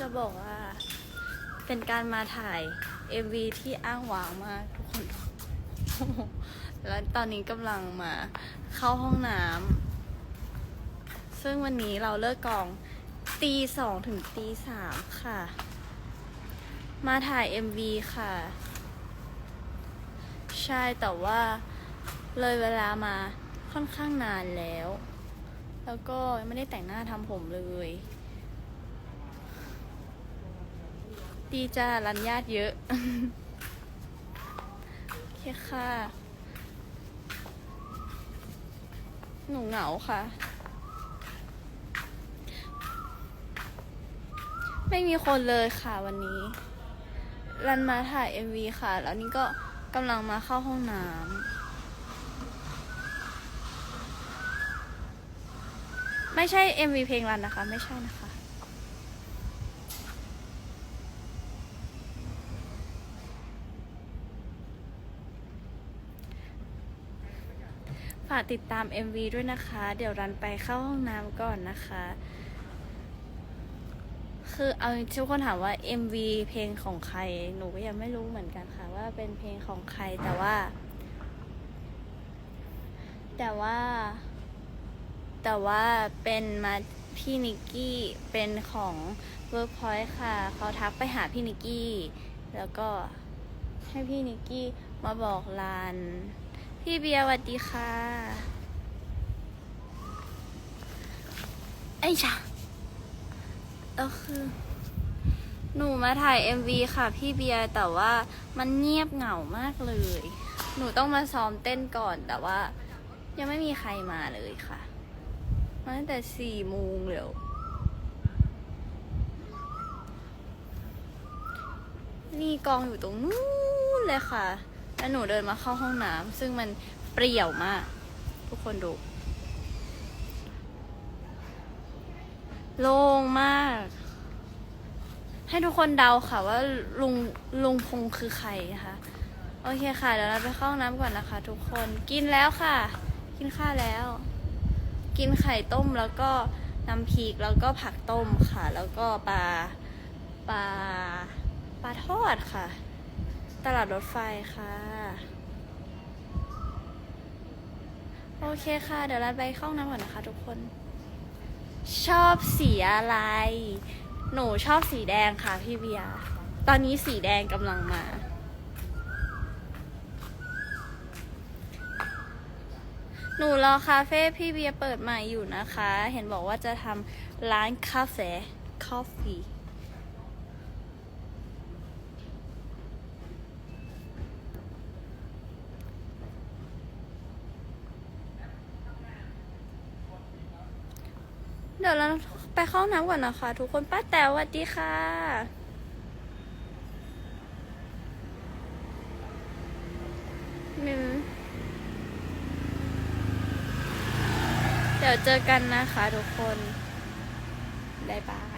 จะบอกว่าเป็นการมาถ่าย MV ที่อ้างว้างมากทุกคน แล้วตอนนี้กำลังมาเข้าห้องน้ำ ซึ่งวันนี้เราเลิกกองตีสองถึงตีสามค่ะ มาถ่าย MV ค่ะ ใช่แต่ว่าเลยเวลามาค่อนข้างนานแล้ว แล้วก็ไม่ได้แต่งหน้าทำผมเลย ดีจ้ารันญาติเยอะ โอเคค่ะ หนูเหงาค่ะ ไม่มีคนเลยค่ะวันนี้ รันมาถ่าย MV ค่ะ แล้วนี่ก็กำลังมาเข้าห้องน้ำ ไม่ใช่ MV เพลงรันนะคะ ไม่ใช่นะคะ ฝากติดตาม MV ด้วยนะคะ เดี๋ยวรันไปเข้าห้องน้ำก่อนนะคะ คือเอาทุกคนถามว่า MV เพลงของใคร หนูก็ยังไม่รู้เหมือนกันค่ะ ว่าเป็นเพลงของใครแต่ว่า แต่ว่า แต่ว่าเป็นมาพี่นิกกี้เป็นของ Workpoint ค่ะ เขาทักไปหาพี่นิกกี้ แล้วก็ให้พี่นิกกี้มาบอกลาน พี่เบียร์สวัสดีค่ะไอ้ชาเออคือ หนูมาถ่าย MV ค่ะ พี่เบียร์แต่ว่ามันเงียบเหงามากเลย หนูต้องมาซ้อมเต้นก่อนแต่ว่า ยังไม่มีใครมาเลยค่ะมาตั้งแต่สี่โมงเร็วนี่กองอยู่ตรงนู้นเลยค่ะ แล้วหนูเดินมาเข้าห้องน้ำซึ่งมันเปรี่ยวมาก ทุกคนดู โล่งมาก ให้ทุกคนเดาค่ะว่าลุงลุงพงคือใครนะคะ โอเคค่ะ เดี๋ยวเราไปเข้าห้องน้ำก่อนนะคะ ทุกคน กินแล้วค่ะ กินข้าวแล้ว กินไข่ต้มแล้วก็น้ำพริกแล้วก็ผักต้มค่ะ แล้วก็ปลาปลาปลาทอดค่ะ ตลาดรถไฟค่ะ โอเคค่ะ เดี๋ยวเราไปเข้าน้ำก่อนนะคะทุกคน ชอบสีอะไร หนูชอบสีแดงค่ะพี่เบียตอนนี้สีแดงกำลังมาหนูรอคาเฟ่พี่เบียเปิดใหม่อยู่นะคะ เห็นบอกว่าจะทำร้านคาเฟ่คอฟฟี่ เดี๋ยวเราไปเข้าห้องน้ำก่อนนะคะ ทุกคนป้าแต๋วสวัสดีค่ะ หนึ่ง เดี๋ยวเจอกันนะคะทุกคน บ๊ายบาย